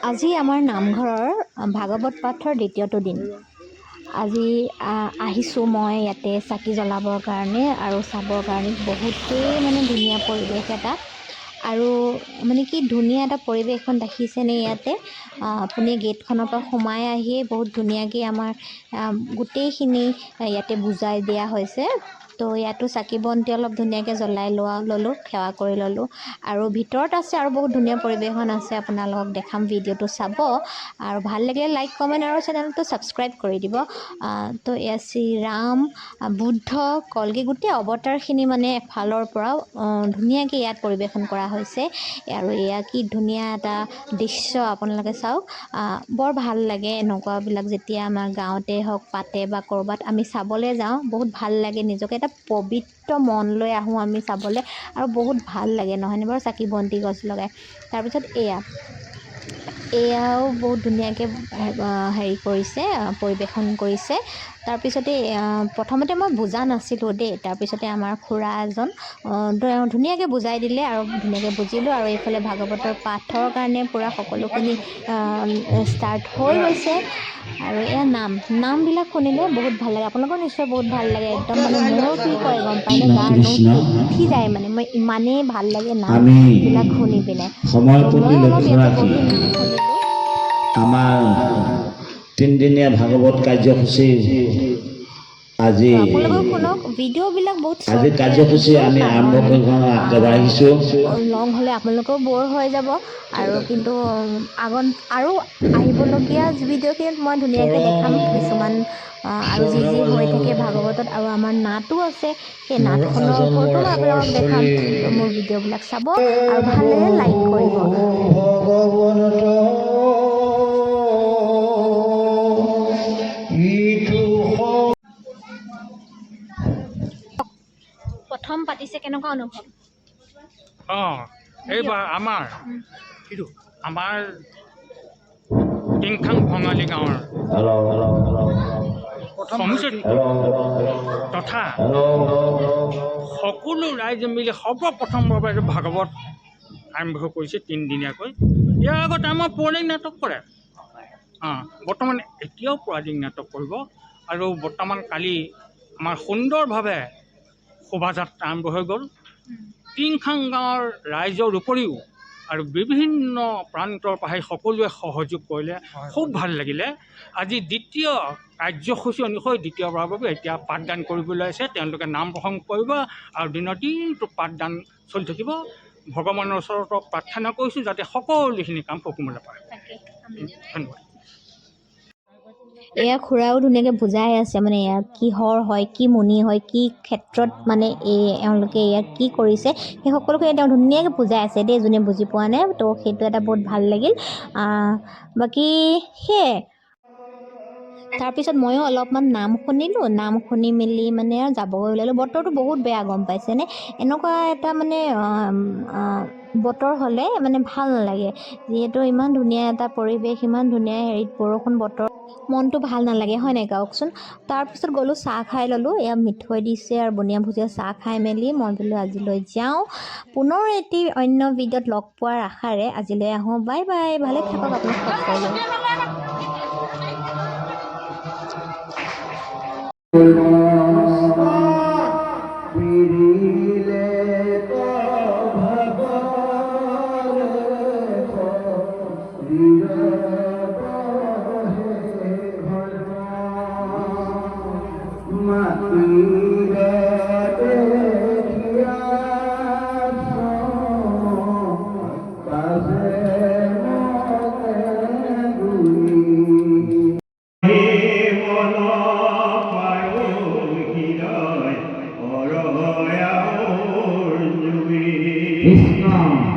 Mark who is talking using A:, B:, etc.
A: আজি আমাৰ নামঘৰৰ ভাগৱত পাঠৰ দ্বিতীয়টো দিন। আজি আহিছোঁ মই ইয়াতে চাকি জ্বলাবৰ কাৰণে আৰু চাবৰ কাৰণে বহুতেই মানে ধুনীয়া পৰিৱেশ এটা। আৰু মানে কি ধুনীয়া এটা পৰিৱেশখন দেখিছেনে ইয়াতে? আপুনি গেটখনৰ পৰা সোমাই আহিয়ে বহুত ধুনীয়াকৈ আমাৰ গোটেইখিনি ইয়াতে বুজাই দিয়া হৈছে। তো ইয়াতো চাকি বন্তি অলপ ধুনীয়াকৈ জ্বলাই লোৱা ল'লোঁ সেৱা কৰি ল'লোঁ। আৰু ভিতৰত আছে আৰু বহুত ধুনীয়া পৰিৱেশন আছে আপোনালোকক দেখাম ভিডিঅ'টো চাব। আৰু ভাল লাগিলে লাইক কমেণ্ট আৰু চেনেলটো ছাবস্ক্ৰাইব কৰি দিব। তো এয়া শ্ৰীৰাম বুদ্ধ কলগি গোটেই অৱতাৰখিনি মানে এফালৰ পৰাও ধুনীয়াকৈ ইয়াত পৰিৱেশন কৰা হৈছে। আৰু এয়া কি ধুনীয়া এটা দৃশ্য আপোনালোকে চাওক। বৰ ভাল লাগে এনেকুৱাবিলাক যেতিয়া আমাৰ গাঁৱতে হওক পাতে বা ক'ৰবাত আমি চাবলৈ যাওঁ বহুত ভাল লাগে নিজকে এটা পবিত্ৰ মন লৈ আহোঁ আমি চাবলৈ আৰু বহুত ভাল লাগে নহয়নে বাৰু? চাকি বন্তি গছ লগাই। তাৰপিছত এয়া। এয়াও বহুত ধুনীয়াকৈ হেৰি কৰিছে পৰিৱেশন কৰিছে। তাৰপিছতে প্ৰথমতে মই বুজা নাছিলোঁ দেই। তাৰপিছতে আমাৰ খুৰা এজন ধুনীয়াকৈ বুজাই দিলে আৰু ধুনীয়াকৈ বুজিলোঁ আৰু এইফালে ভাগৱতৰ পাঠৰ কাৰণে পূৰা সকলোখিনি ষ্টাৰ্ট হৈ গৈছে। আৰু এয়া নাম নামবিলাক শুনিলে বহুত ভাল লাগে। আপোনালোকৰ নিশ্চয় বহুত ভাল লাগে। একদম মানে মোৰ কি কয় গম পায়নে গাৰ নোম উঠি যায় মানে। মই ইমানেই ভাল লাগে নামবিলাক শুনি পিনে।
B: সময় প্ৰতি
A: মই অলপ
B: লক্ষ্য
A: ইয়াতে
B: ৰাখি
A: বহি নাম শুনিলোঁ
B: আমাৰ তিনিদিনীয়া ভাগৱত কাৰ্যসূচী আজি আজি কাৰ্যসূচী আমি আৰম্ভ কৰিব আগবাঢ়িছোঁ।
A: লং হ'লে আপোনালোকেও ব'ৰ হৈ যাব। আৰু কিন্তু আগত আৰু আহিবলগীয়া ভিডিঅ'খিনিত মই ধুনীয়াকৈ দেখাম। কিছুমান আৰু যি যি হৈ থাকে ভাগৱতত আৰু আমাৰ নাটো আছে সেই নাটখনৰ ওপৰতো মই আপোনালোকক দেখাম। মোৰ ভিডিঅ'বিলাক চাব আৰু ভালো লাইক কৰিব। প্ৰথম পাতিছে কেনেকুৱা অনুভৱ
C: অঁ এইবাৰ আমাৰ আমাৰ টিংখাং ভঙালী গাঁৱৰ তথা সকলো ৰাইজে মিলি সৰ্বপ্ৰথমভাৱে ভাগৱত আৰম্ভ কৰিছে তিনিদিনীয়াকৈ ইয়াৰ আগতে আমাৰ পৌৰাণিক নাটক কৰে অঁ বৰ্তমান এতিয়াও পৌৰাণিক নাটক কৰিব আৰু বৰ্তমান কালি আমাৰ সুন্দৰভাৱে শোভাযাত্ৰা আৰম্ভ হৈ গ'ল। টিংখাং গাঁৱৰ ৰাইজৰ উপৰিও আৰু বিভিন্ন প্ৰান্তৰ পৰা আহি সকলোৱে সহযোগ কৰিলে। খুব ভাল লাগিলে। আজি দ্বিতীয় কাৰ্যসূচী অনুসৰি দ্বিতীয়বাৰৰ বাবে এতিয়া পাঠদান কৰিবলৈ আছে। তেওঁলোকে নাম প্ৰসংগ কৰিব আৰু দিনৰ দিনটো পাঠদান চলি থাকিব। ভগৱানৰ ওচৰত প্ৰাৰ্থনা কৰিছোঁ যাতে সকলোখিনি কাম সুকুমলে পাৰে ধন্যবাদ।
A: এয়া খুৰাও ধুনীয়াকৈ বুজাই আছে মানে এয়া কিহৰ হয় কি মুনি হয় কি ক্ষেত্ৰত মানে এই এওঁলোকে ইয়াক কি কৰিছে সেই সকলোখিনি তেওঁ ধুনীয়াকৈ বুজাই আছে দেই যোনে বুজি পোৱা নাই তো সেইটো এটা বহুত ভাল লাগিল। বাকী সেয়াই। তাৰপিছত ময়ো অলপমান নাম শুনিলোঁ নাম শুনি মেলি মানে যাবগৈ ওলালোঁ। বতৰটো বহুত বেয়া গম পাইছেনে? এনেকুৱা এটা মানে বতৰ হ'লে মানে ভাল নালাগে। যিহেতু ইমান ধুনীয়া এটা পৰিৱেশ ইমান ধুনীয়া হেৰিত বৰষুণ বতৰ মনটো ভাল নালাগে হয় নাই কওকচোন তাৰপিছত গ'লোঁ চাহ খাই ল'লোঁ এয়া মিঠৈ দিছে আৰু বনিয়া ভুজিয়া চাহ খাই মেলি মই বোলো আজিলৈ যাওঁ। পুনৰ এটি অন্য ভিডিঅ'ত লগ পোৱাৰ আশাৰে আজিলৈ আহোঁ। বাই বাই ভালে থাকক আপোনাক সকলো
B: Islam.